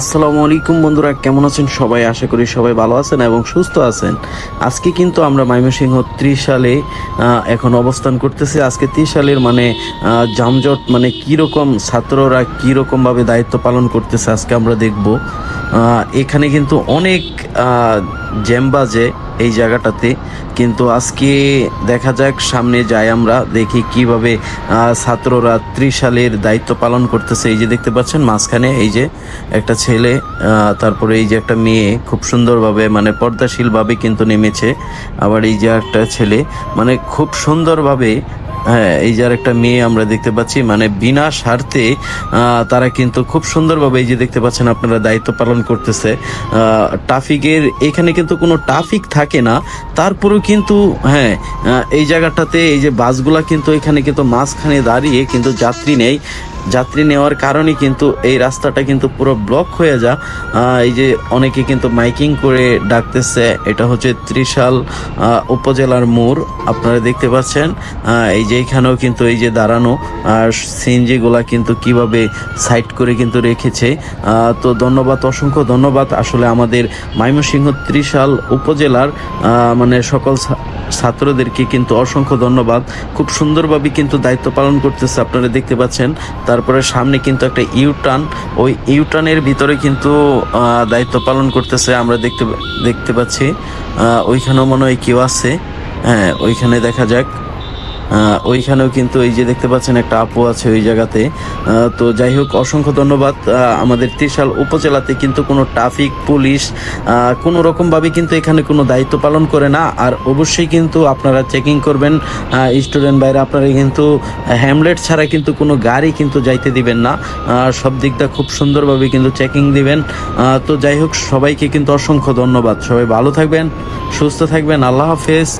আসসালামু আলাইকুম বন্ধুরা, কেমন আছেন সবাই? আশা করি সবাই ভালো আছেন এবং সুস্থ আছেন। আজকে কিন্তু আমরা ময়মনসিংহ ত্রিশ সালে এখন অবস্থান করতেছি। আজকে ত্রিশ সালের মানে জামজট মানে কীরকম, ছাত্ররা কীরকমভাবে দায়িত্ব পালন করতেছে আজকে আমরা দেখব। এখানে কিন্তু অনেক জ্যাম্বাজে জ্যাম বাজে। এই জায়গাটাতে। কিন্তু আজকে দেখা যাক, সামনে যাই আমরা, দেখি কীভাবে ছাত্ররা ত্রিশালের দায়িত্ব পালন করতেছে। এই যে দেখতে পাচ্ছেন, মাঝখানে এই যে একটা ছেলে তারপরে এই যে একটা মেয়ে, খুব সুন্দরভাবে মানে পর্দাশীলভাবে কিন্তু নেমেছে। আবার এই যে একটা ছেলে মানে খুব সুন্দরভাবে হ্যাঁ এই যে আর একটা মেয়ে আমরা দেখতে পাচ্ছি মানে বিনা স্বার্থে তারা কিন্তু খুব সুন্দরভাবে এই যে দেখতে পাচ্ছেন আপনারা দায়িত্ব পালন করতেছে। ট্রাফিকের, এখানে কিন্তু কোনো ট্রাফিক থাকে না। তারপরেও কিন্তু হ্যাঁ এই জায়গাটাতে এই যে বাসগুলা কিন্তু এখানে কিন্তু মাঝখানে দাঁড়িয়ে কিন্তু যাত্রী নেই। যাত্রী নেওয়ার কারণে কিন্তু এই রাস্তাটা কিন্তু পুরো ব্লক হয়ে যা। এই যে অনেকে কিন্তু মাইকিং করে ডাকতেছে, এটা হচ্ছে ত্রিশাল উপজেলার মোড়, আপনারা দেখতে পাচ্ছেন। এই যে এখানেও কিন্তু এই যে দাঁড়ানো, আর সিএনজি গুলা কিন্তু কীভাবে সাইড করে কিন্তু রেখেছে। তো ধন্যবাদ, অসংখ্য ধন্যবাদ। আসলে আমাদের ময়মনসিংহ ত্রিশাল উপজেলার মানে সকল ছাত্রদেরকে কিন্তু অসংখ্য ধন্যবাদ। খুব সুন্দরভাবে কিন্তু দায়িত্ব পালন করতেছে, আপনারা দেখতে পাচ্ছেন। তারপরে সামনে কিন্তু একটা ইউটার্ন। ওই ইউটার্নের ভিতরে কিন্তু দায়িত্ব পালন করতেছে, আমরা দেখতে দেখতে পাচ্ছি। ওইখানেও মনে হয় কেউ আছে। হ্যাঁ ওইখানে দেখা যাক। ওইখানেও কিন্তু এই যে দেখতে পাচ্ছেন একটা আপু আছে ওই জায়গাতে। তো যাই হোক, অসংখ্য ধন্যবাদ। আমাদের ত্রিশাল উপজেলাতে কিন্তু কোনো ট্রাফিক, পুলিশ কোনো রকমভাবে কিন্তু এখানে কোনো দায়িত্ব পালন করে না। আর অবশ্যই কিন্তু আপনারা চেকিং করবেন। স্টুডেন্ট বাইরে আপনারা কিন্তু হ্যামলেট ছাড়া কিন্তু কোনো গাড়ি কিন্তু যাইতে দিবেন না। সব দিকটা খুব সুন্দরভাবে কিন্তু চেকিং দিবেন। তো যাই হোক, সবাইকে কিন্তু অসংখ্য ধন্যবাদ। সবাই ভালো থাকবেন, সুস্থ থাকবেন। আল্লাহ হাফেজ।